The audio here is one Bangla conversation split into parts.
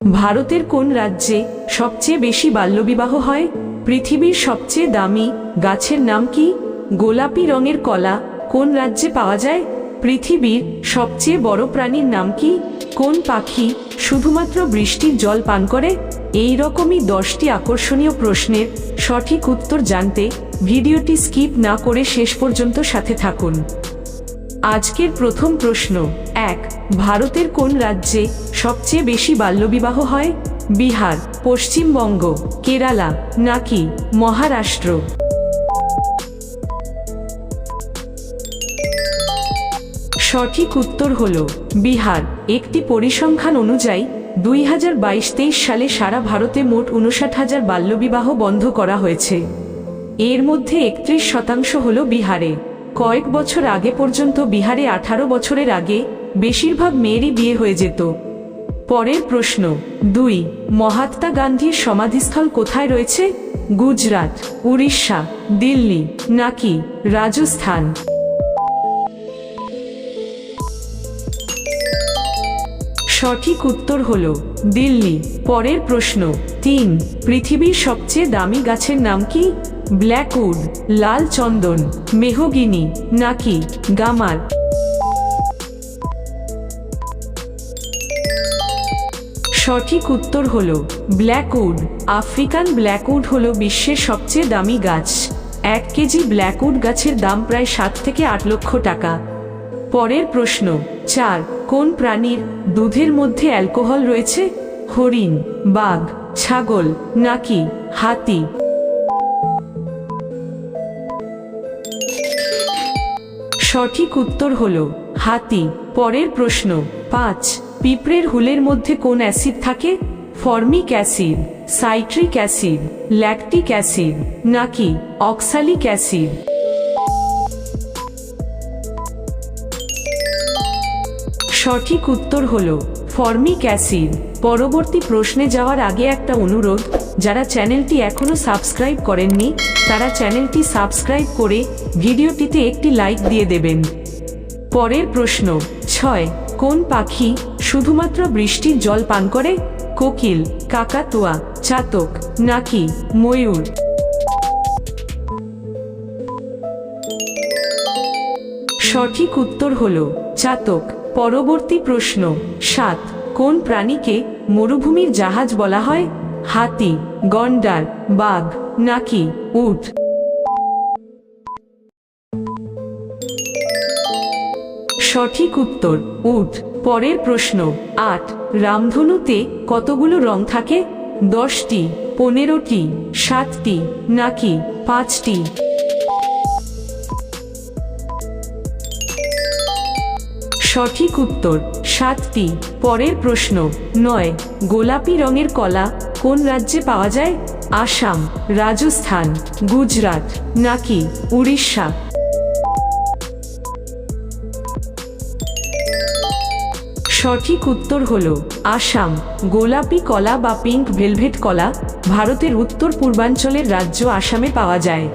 ভারতের কোন রাজ্যে সবচেয়ে বেশি বাল্যবিবাহ হয়? পৃথিবীর সবচেয়ে দামি গাছের নাম কি? গোলাপি রঙের কলা কোন রাজ্যে পাওয়া যায়? পৃথিবীর সবচেয়ে বড় প্রাণীর নাম কি? কোন পাখি শুধুমাত্র বৃষ্টির জল পান করে? এই রকমই দশটি আকর্ষণীয় প্রশ্নের সঠিক উত্তর জানতে ভিডিওটি স্কিপ না করে শেষ পর্যন্ত সাথে থাকুন। আজকের প্রথম প্রশ্ন। এক, ভারতের কোন রাজ্যে সবচেয়ে বেশি বাল্যবিবাহ হয়? বিহার, পশ্চিমবঙ্গ, কেরালা, নাকি মহারাষ্ট্র? সঠিক উত্তর হল, বিহার। একটি পরিসংখ্যান অনুযায়ী, দুই হাজার বাইশ তেইশ সালে সারা ভারতে মোট উনষাট হাজার বাল্যবিবাহ বন্ধ করা হয়েছে। এর মধ্যে একত্রিশ শতাংশ হল বিহারে। কয়েক বছর আগে পর্যন্ত বিহারে আঠারো বছরের আগে বেশিরভাগ মেয়েরই বিয়ে হয়ে যেত। পরের প্রশ্ন, দুই, মহাত্মা গান্ধীর সমাধিস্থল কোথায় রয়েছে? গুজরাট, উড়িষ্যা, দিল্লি, নাকি রাজস্থান? সঠিক উত্তর হল, দিল্লি। পরের প্রশ্ন, তিন, পৃথিবীর সবচেয়ে দামি গাছের নাম কি? ব্ল্যাকউড, লাল চন্দন, মেহগিনি, নাকি গামার? সঠিক উত্তর হল ব্ল্যাকউড আফ্রিকান ব্ল্যাকউড হল বিশ্বের সবচেয়ে দামি গাছ। এক কেজি ব্ল্যাকউড গাছের দাম প্রায় সাত থেকে আট লক্ষ টাকা। পরের প্রশ্ন, চার, কোন প্রাণীর দুধের মধ্যে অ্যালকোহল রয়েছে? হরিণ, বাঘ, ছাগল, নাকি হাতি? সঠিক উত্তর হল হাতি। পরের প্রশ্ন, পাঁচ পিঁপড়ের হুলের মধ্যে কোন অ্যাসিড থাকে? Formic acid, citric acid, lactic acid, নাকি অক্সালিক অ্যাসিড? সঠিক উত্তর হল ফর্মিক অ্যাসিড। পরবর্তী প্রশ্নে যাওয়ার আগে একটা অনুরোধ, যারা চ্যানেলটি এখনও সাবস্ক্রাইব করেননি, তারা চ্যানেলটি সাবস্ক্রাইব করে ভিডিওটিতে একটি লাইক দিয়ে দেবেন। পরের প্রশ্ন, ছয়, কোন পাখি শুধুমাত্র বৃষ্টির জল পান করে কোকিল, কাকাতুয়া, চাতক, নাকি ময়ূর। সঠিক উত্তর হল চাতক। পরবর্তী প্রশ্ন, সাত। কোন প্রাণীকে মরুভূমির জাহাজ বলা হয়? হাতি, গন্ডার, বাঘ, নাকি উট? সঠিক উত্তর, উট। পরের প্রশ্ন, আট। রামধনুতে কতগুলো রং থাকে? দশটি, পনেরোটি, সাতটি, নাকি পাঁচটি? সঠিক উত্তর, সাতটি। পরের প্রশ্ন, নয়। গোলাপি রঙের কলা কোন রাজ্যে পাওয়া যায়? আসাম, রাজস্থান, গুজরাট, নাকি উড়িষ্যা? সঠিক উত্তর হল আসাম। গোলাপি কলা বা পিঙ্ক ভেলভেট কলা ভারতের উত্তর পূর্বাঞ্চলের রাজ্য আসামে পাওয়া যায়।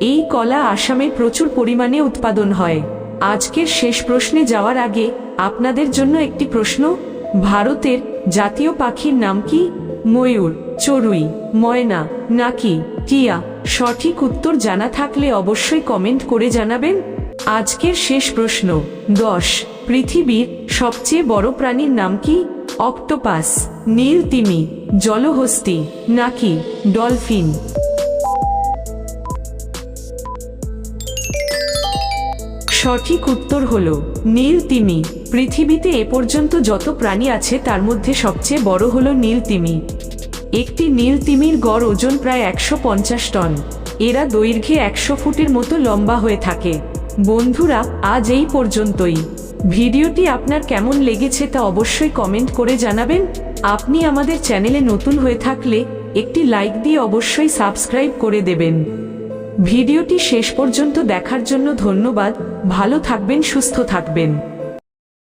এই কলা আসামে প্রচুর পরিমাণে উৎপাদন হয়। আজকের শেষ প্রশ্নে যাওয়ার আগে আপনাদের জন্য একটি প্রশ্ন। ভারতের জাতীয় পাখির নাম কি? ময়ূর, চড়ুই, ময়না, নাকি টিয়া? সঠিক উত্তর জানা থাকলে অবশ্যই কমেন্ট করে জানাবেন। আজকের শেষ প্রশ্ন, দশ। পৃথিবীর সবচেয়ে বড় প্রাণীর নাম কি? অক্টোপাস, নীল তিমি, জলহস্তি, নাকি ডলফিন? সঠিক উত্তর হল নীল তিমি। পৃথিবীতে এ পর্যন্ত যত প্রাণী আছে তার মধ্যে সবচেয়ে বড় হল নীল তিমি। একটি নীল তিমির গড় ওজন প্রায় একশো পঞ্চাশ টন। এরা দৈর্ঘ্যে একশো ফুটের মতো লম্বা হয়ে থাকে। বন্ধুরা, আজ এই পর্যন্তই। ভিডিওটি আপনার কেমন লেগেছে তা অবশ্যই কমেন্ট করে জানাবেন। আপনি আমাদের চ্যানেলে নতুন হয়ে থাকলে একটি লাইক দিয়ে অবশ্যই সাবস্ক্রাইব করে দেবেন। ভিডিওটি শেষ পর্যন্ত দেখার জন্য ধন্যবাদ। ভালো থাকবেন, সুস্থ থাকবেন।